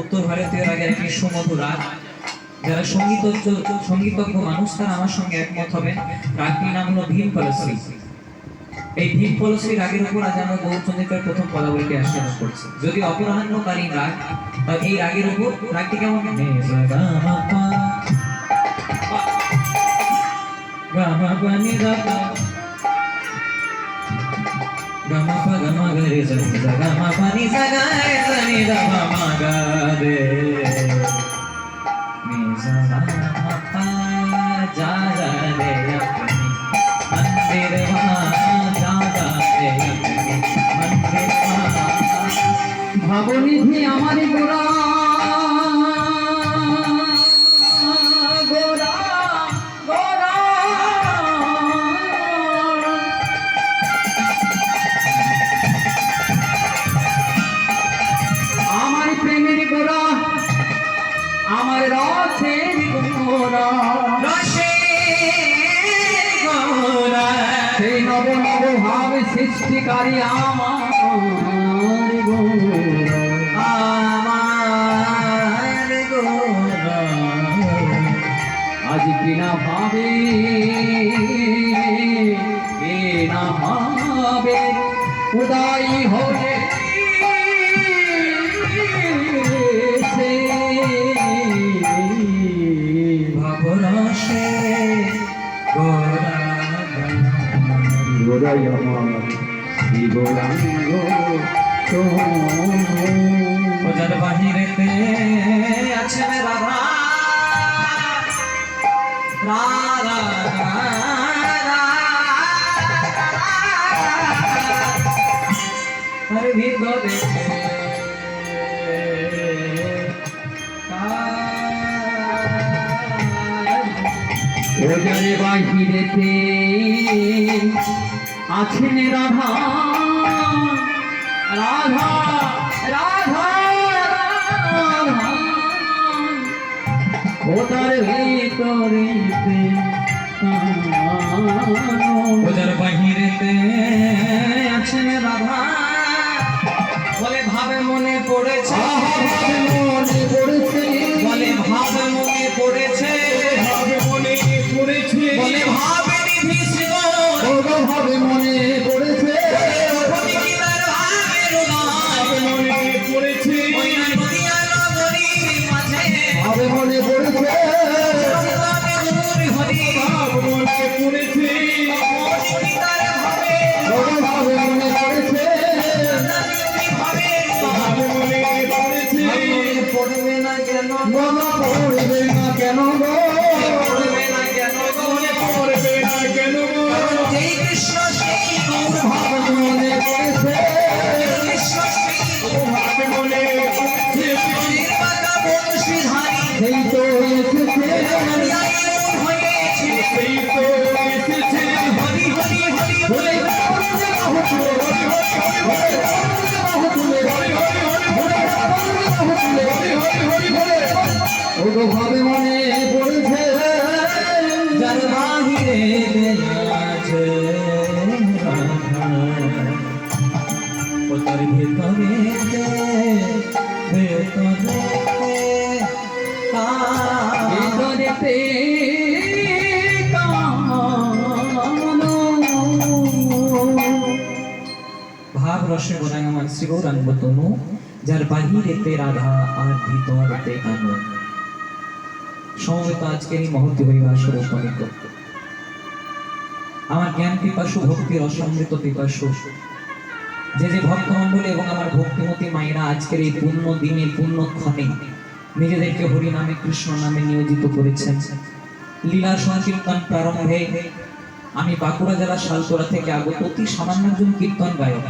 উত্তর ভারতীয় রাগের সুমধুর রাগ। যারা সংগীত সঙ্গীতজ্ঞ মানুষ, তারা আমার সঙ্গে একমত হবেন। রাগটির নাম হলো ভীম কলশ্রী এই ভীম কলশ্রী রাগের উপর আজ আমরা গৌরচন্দ্রিকার প্রথম পদাবলীকে আস্বাদন করছি। যদি অপরাহ্নকারী রাগ তাই এই রাগের উপর রাগটি কেমন? গা মা గమ పగ మగరి గమ పని సగాయని గమ మగదే ভবনিধি আমারই গোড়া সৃষ্টিকারী আমার। শ্রী গৌরাঙ্গ ওজার বাহিরেতে আছেন রাধা রাধা ওজারে বাহিরেতে আছেন রাধা। রাধা রাধা রাধা। ওটার ভিতরেতে ওজার বাহিরেতে আছেন রাধা। বলে ভাবে মনে পড়েছে। ভাবে মনে পড়েছে যার বাহিরে আছে ও তার ভেতরে ভেতরে ভিতরেতে ভাব রসে গোরাঙ্গমান শ্রী গৌরাঙ্গ তনু, যার বাহিরেতে রাধা আর ভিতরেতে আনন্দ সমবেত আজকের এই হইবার স্বরূপ আমার জ্ঞান পিপাসু ভক্তির অসমৃত পিপাসু যে যে ভক্তমণ্ডলী এবং আমার ভক্তিমতী মায়েরা আজকের এই পূর্ণ দিনে পূর্ণ ক্ষণে নিজেদেরকে হরি নামে, কৃষ্ণ নামে নিয়োজিত করেছেন। লীলা সংকীর্তন প্রারম্ভে আমি বাঁকুড়া জেলা শালতোরা থেকে আগত অতি সামান্য একজন কীর্তন গায়ক।